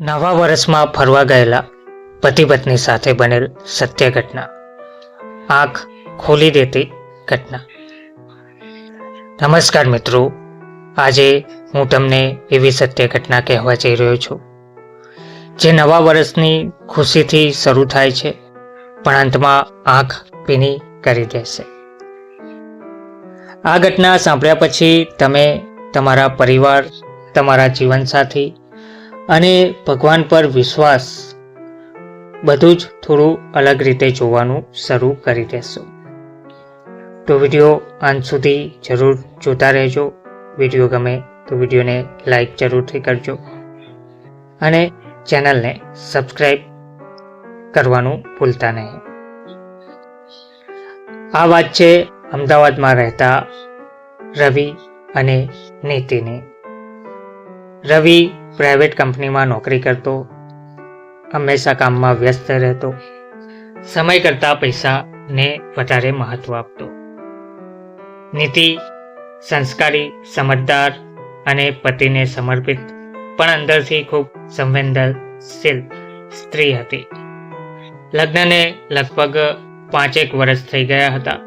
નવા વર્ષમાં ફરવા ગયેલા પતિ પત્ની સાથે બનેલ સત્ય ઘટના. આંખ ખોલી દેતી ઘટના. નમસ્કાર મિત્રો, આજે હું તમને એવી સત્ય ઘટના કહેવા જઈ રહ્યો છું, જે નવા વર્ષની ખુશીથી શરૂ થાય છે, પણ અંતમાં આંખ પીની કરી દેશે. આ ઘટના સાંભળ્યા પછી તમે, તમારા પરિવાર, તમારા જીવનસાથી અને ભગવાન પર વિશ્વાસ. બધું જ થોડું અલગ રીતે જોવાનું શરૂ કરી દેશો. તો વીડિયો અંત સુધી જરૂર જોતા રહેજો. વીડિયો ગમે તો વિડીયોને લાઈક જરૂરથી કરજો. અને ચેનલને સબસ્ક્રાઈબ કરવાનું ભૂલતા નહીં. આ વાત છે અમદાવાદમાં રહેતા રવિ અને નીતિની. રવિ પ્રાઇવેટ કંપનીમાં નોકરી કરતો, હંમેશા કામમાં વ્યસ્ત રહેતો, સમય કરતાં પૈસાને વધારે મહત્વ આપતો. નીતિ, સંસ્કારી, સમજદાર અને પતિને સમર્પિત, પણ અંદરથી ખૂબ સંવેદનશીલ સ્ત્રી હતી. લગ્નને લગભગ પાંચેક વર્ષ થઈ ગયા હતા,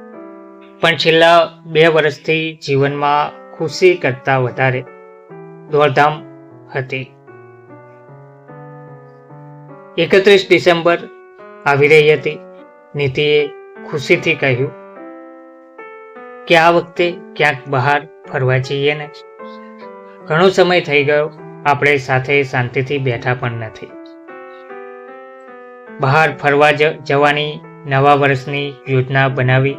પણ છેલ્લા બે વર્ષથી જીવનમાં ખુશી કરતાં વધારે. દોડધામ હતી. એકત્રીસ ડિસેમ્બર આવી રહી હતી. નીતિએ ખુશીથી કહ્યું, કે આ વખતે ક્યાંક બહાર ફરવા જઈએ ને? ઘણો સમય થઈ ગયો. આપણે સાથે શાંતિથી બેઠા પણ નથી. બહાર ફરવા જવાની નવા વર્ષની યોજના બનાવી.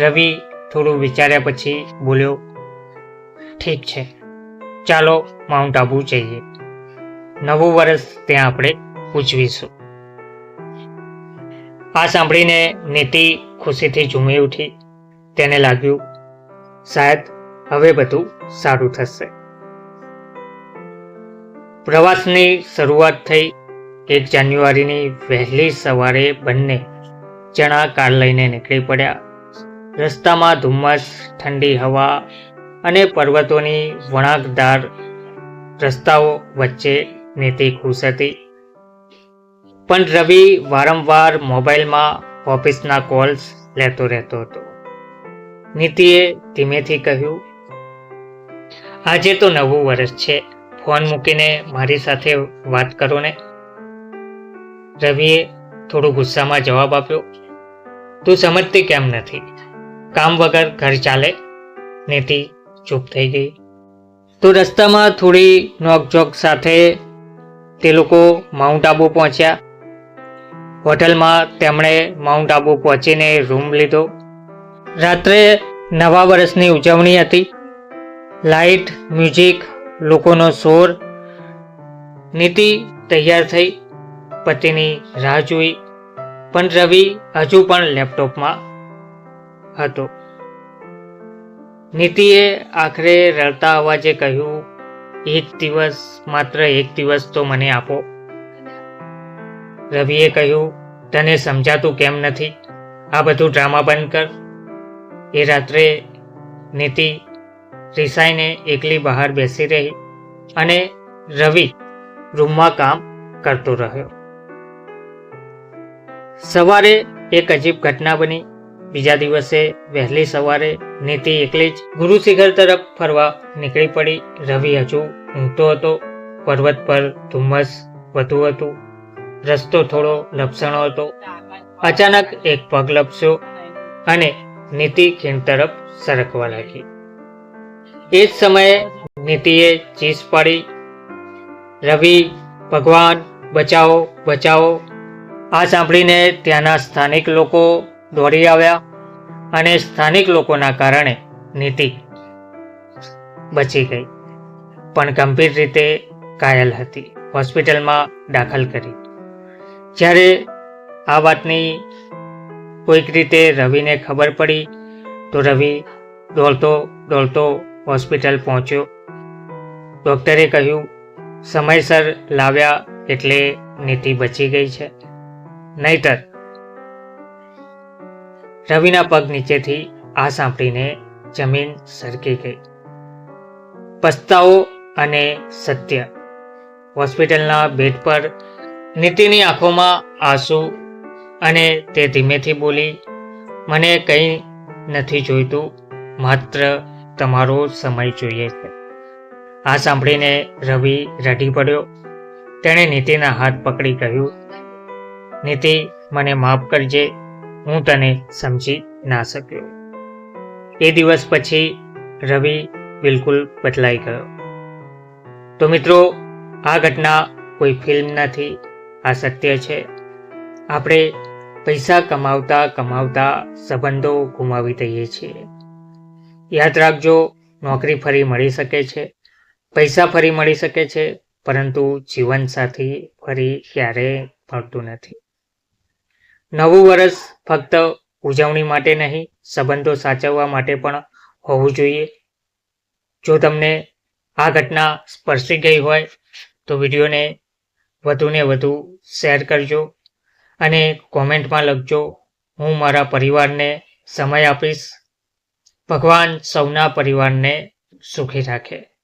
રવિ થોડું વિચાર્યા પછી બોલ્યો, ઠીક છે. ચાલો માઉન્ટ આબુ જઈએ. નવું વર્ષ ત્યાં આપણે ઉજવીશું. આ સાંભળીને નીતિ ખુશીથી ઝૂમી ઉઠી. તેને લાગ્યું શાયદ હવે બધું સારું થશે. પ્રવાસની શરૂઆત થઈ એક જાન્યુઆરીની વહેલી સવારે બંને જણા કાર લઈને નીકળી પડ્યા. રસ્તામાં ધુમ્મસ, ઠંડી હવા અને પર્વતોની વણાકદાર રસ્તાઓ વચ્ચે નીતિ ખુશ હતી. પણ રવિ વારંવાર મોબાઈલમાં ઓફિસના કોલ્સ લેતો રહેતો હતો. નીતિએ ધીમેથી કહ્યું, આજે તો નવું વર્ષ છે. ફોન મૂકીને મારી સાથે વાત કરો ને. રવિએ થોડું ગુસ્સામાં જવાબ આપ્યો, તું સમજતી કેમ નથી? કામ વગર ઘર ચાલે? નીતિ ચૂપ થઈ ગઈ. તો રસ્તામાં થોડી નોકઝોક સાથે તે લોકો માઉન્ટ આબુ પહોંચ્યા. હોટલમાં તેમણે માઉન્ટ આબુ પહોંચીને રૂમ લીધો. રાત્રે નવા વર્ષની ઉજવણી હતી. લાઇટ, મ્યુઝિક, લોકોનો શોર, નીતિ તૈયાર થઈ. પતિની રાહ જોઈ. પણ રવિ હજુ પણ લેપટોપમાં હતો. નીતિએ આખરે રડતા અવાજે કહ્યું, એક દિવસ માત્ર એક દિવસ તો મને આપો. રવિએ કહ્યું, તને સમજાતું કેમ નથી? આ બધું ડ્રામા બંધ કર. એ રાત્રે નીતિ રિસાઈને એકલી બહાર બેસી રહી અને રવિ રૂમમાં કામ કરતો રહ્યો. સવારે એક અજીબ ઘટના બની. બીજા દિવસે વહેલી સવારે નીતિ એકલી જ ગુરુ શિખર તરફ ફરવા નીકળી પડી. રવિ હજુ ઊંઘતો હતો. પર્વત પર ધુમ્મસ વધુ હતું. રસ્તો થોડો લપસણો હતો. અચાનક એક પગ લપસ્યો અને નીતિ ખીણ તરફ સરકવા લાગી. એ જ સમયે નીતિએ ચીસ પાડી. રવિ, ભગવાન, બચાવો બચાવો. આ સાંભળીને ત્યાંના સ્થાનિક લોકો દોડી આવ્યા. અને સ્થાનિક લોકોના કારણે નીતિ બચી ગઈ. પણ ગંભીર રીતે ઘાયલ હતી. હોસ્પિટલમાં દાખલ કરી. જ્યારે આ વાતની કોઈક રીતે રવિને ખબર પડી, તો રવિ દોડતો દોડતો હોસ્પિટલ પહોંચ્યો. ડૉક્ટરે કહ્યું, સમયસર લાવ્યા એટલે નીતિ બચી ગઈ છે. નહીતર રવિના પગ નીચેથી આ સાંભળીને જમીન સરકી ગઈ. પસ્તાવો અને સત્ય. હોસ્પિટલના બેડ પર નીતિની આંખોમાં આંસુ અને તે ધીમેથી બોલી, મને કંઈ નથી જોઈતું, માત્ર તમારો સમય જોઈએ છે. આ સાંભળીને રવિ રડી પડ્યો. તેણે નીતિના હાથ પકડી કહ્યું, નીતિ, મને માફ કરજે. હું તને સમજી ના શક્યો. એ દિવસ પછી રવિ બિલકુલ બદલાઈ ગયો. તો મિત્રો, આ ઘટના કોઈ ફિલ્મ નથી, આ સત્ય છે. આપણે પૈસા કમાવતા કમાવતા સંબંધો ગુમાવી દઈએ છીએ. યાદ રાખજો, નોકરી ફરી મળી શકે છે, પૈસા ફરી મળી શકે છે, પરંતુ જીવનસાથી ફરી ક્યારેય મળતું નથી. નવું વર્ષ ફક્ત ઉજવણી માટે નહીં, સંબંધો સાચવવા માટે પણ હોવું જોઈએ. જો તમને આ ઘટના સ્પર્શી ગઈ હોય, તો વિડીયોને વધુને વધુ શેર કરજો અને કોમેન્ટમાં લખજો, હું મારા પરિવારને સમય આપીશ. ભગવાન સૌના પરિવારને સુખી રાખે.